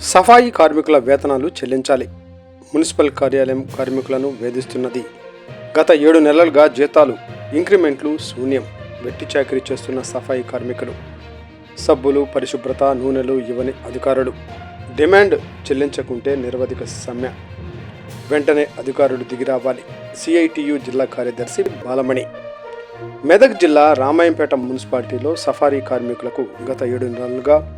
సఫాయి కార్మికుల వేతనాలు చెల్లించాలి. మున్సిపల్ కార్యాలయం కార్మికులను వేధిస్తున్నది. గత ఏడు నెలలుగా జీతాలు ఇంక్రిమెంట్లు శూన్యం. వెట్టి చాకరీ చేస్తున్న సఫాయి కార్మికులు. సబ్బులు పరిశుభ్రత నూనెలు ఇవ్వని అధికారులు. డిమాండ్ చెల్లించకుంటే నిరవధిక సమ్మె. వెంటనే అధికారులు దిగిరావాలి సిఐటియు జిల్లా కార్యదర్శి బాలమణి. మెదక్ జిల్లా రామాయంపేట మున్సిపాలిటీలో సఫారీ కార్మికులకు గత ఏడు నెలలుగా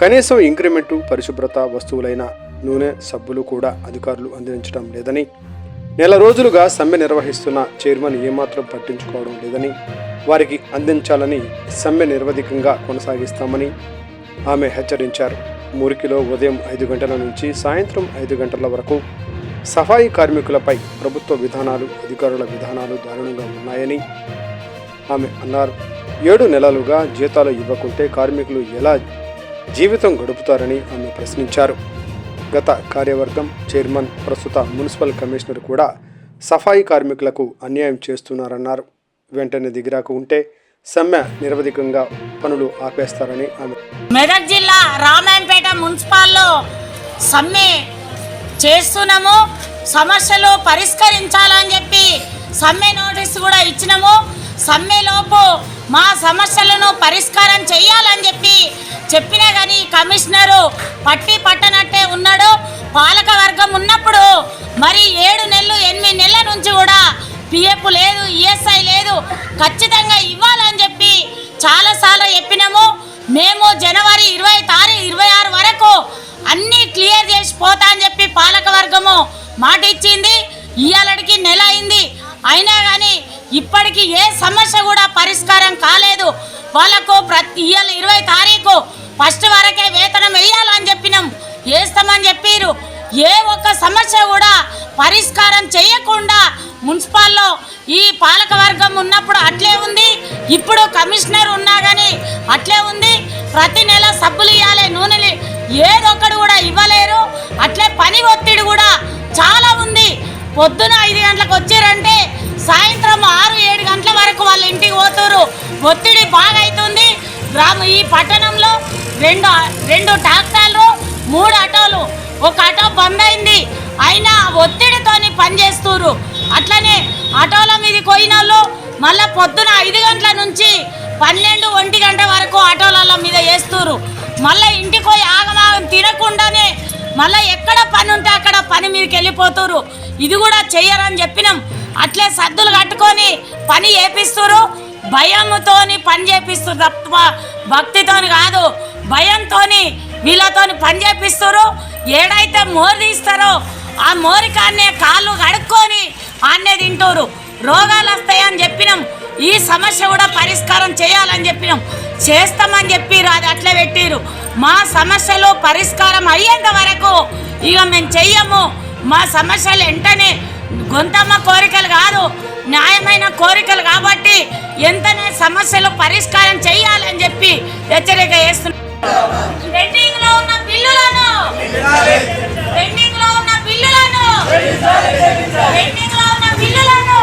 కనీసం ఇంక్రిమెంటు పరిశుభ్రత వస్తువులైన నూనె సబ్బులు కూడా అధికారులు అందించడం లేదని నెల రోజులుగా సమ్మె నిర్వహిస్తున్న చైర్మన్ ఏమాత్రం పట్టించుకోవడం లేదని వారికి అందించాలని సమ్మె నిర్వధికంగా కొనసాగిస్తామని ఆమె హెచ్చరించారు. మురికిలో ఉదయం ఐదు గంటల నుంచి సాయంత్రం ఐదు గంటల వరకు సఫాయి కార్మికులపై ప్రభుత్వ విధానాలు అధికారుల విధానాలు దారుణంగా ఉన్నాయని ఆమె అన్నారు. ఏడు నెలలుగా జీతాలు ఇవ్వకుంటే కార్మికులు ఎలా జీవితం గడుపుతారని ఆమె ప్రశ్నించారు. గత కార్యవర్గం చైర్మన్ ప్రస్తుత మున్సిపల్ కమిషనర్ కూడా సఫాయి కార్మికులకు అన్యాయం చేస్తున్నారన్నారు. వెంటనే దిగిరాకు ఉంటే సమ్మె నిరవధికంగా పనులు ఆపేస్తారని ఆమె మెదక్ జిల్లా రామాయణపేట మున్సిపాల్లో సమ్మె చేస్తున్నాము. సమస్యలు పరిష్కరించాలని చెప్పి సమ్మె నోటీసు కూడా ఇచ్చినాము. సమ్మెలోపు మా సమస్యలను పరిష్కారం చేయాలని చెప్పి చెప్పినా కానీ కమిషనరు పట్టి పట్టనట్టే ఉన్నాడు. పాలక వర్గం ఉన్నప్పుడు మరి ఏడు నెలలు ఎనిమిది నెలల నుంచి కూడా పిఎఫ్ లేదు ఈఎస్ఐ లేదు. ఖచ్చితంగా ఇవ్వాలని చెప్పి చాలాసార్లు చెప్పినాము. మేము జనవరి ఇరవై తారీఖు ఇరవై ఆరు వరకు అన్నీ క్లియర్ చేసి పోతా అని చెప్పి పాలక వర్గము మాట ఇచ్చింది ఇవాళకి నెల అయింది. అయినా కానీ ఇప్పటికీ ఏ సమస్య కూడా పరిష్కారం కాలేదు. వాళ్ళకు ప్రతి ఇరవై తారీఖు ఫస్ట్ వరకే వేతనం వేయాలని చెప్పినాం. వేస్తామని చెప్పారు. ఏ ఒక్క సమస్య కూడా పరిష్కారం చేయకుండా మున్సిపాల్లో ఈ పాలక వర్గం ఉన్నప్పుడు అట్లే ఉంది. ఇప్పుడు కమిషనర్ ఉన్నా కానీ అట్లే ఉంది. ప్రతి నెల సబ్బులు ఇవ్వాలి నూనెలు ఏదొక్కడు కూడా ఇవ్వలేరు. అట్లే పని ఒత్తిడి కూడా చాలా ఉంది. పొద్దున ఐదు గంటలకు వచ్చారంటే సాయంత్రం ఆరు ఏడు గంటల వరకు వాళ్ళ ఇంటికి పోతారు ఒత్తిడి బాగా అవుతుంది గ్రామ ఈ పట్టణంలో రెండు రెండు ట్రాక్టర్లు మూడు ఆటోలు ఒక ఆటో బంద్ అయింది అయినా ఒత్తిడితోని పనిచేస్తున్నారు అట్లనే ఆటోల మీద పోయిన వాళ్ళు మళ్ళీ పొద్దున ఐదు గంటల నుంచి పన్నెండు ఒంటి గంట వరకు ఆటోల మీద వేస్తున్నారు మళ్ళీ ఇంటికి పోయి ఆగమాగం తినకుండానే మళ్ళీ ఎక్కడ పని ఉంటే అక్కడ పని మీదకి వెళ్ళిపోతురు ఇది కూడా చెయ్యరని చెప్పినాం. అట్లే సద్దులు కట్టుకొని పని చేపిస్తురు భయంతోని పని చేపిస్తారు తప్ప భక్తితోని కాదు భయంతోని వీళ్ళతోని పని చేపిస్తారు ఏడైతే మోరు తీస్తారో ఆ మోరికాన్నే కాళ్ళు కడుక్కొని ఆన్నే తింటారు రోగాలు వస్తాయని చెప్పినాం. ఈ సమస్య కూడా పరిష్కారం చేయాలని చెప్పినాం. చేస్తామని చెప్పిరు అది అట్లా పెట్టిరు మా సమస్యలు పరిష్కారం అయ్యేంత వరకు ఇక మేము చెయ్యము. మా సమస్యలు వెంటనే గొంతమ్మ కోరికలు కాదు న్యాయమైన కోరికలు కాబట్టి ఎంతనే సమస్యలు పరిష్కారం చేయాలని చెప్పి హెచ్చరిక చేస్తున్నాం పెండింగ్లో ఉన్న బిల్లులను పెండింగ్లో ఉన్న బిల్లులను పెండింగ్లో ఉన్న బిల్లులను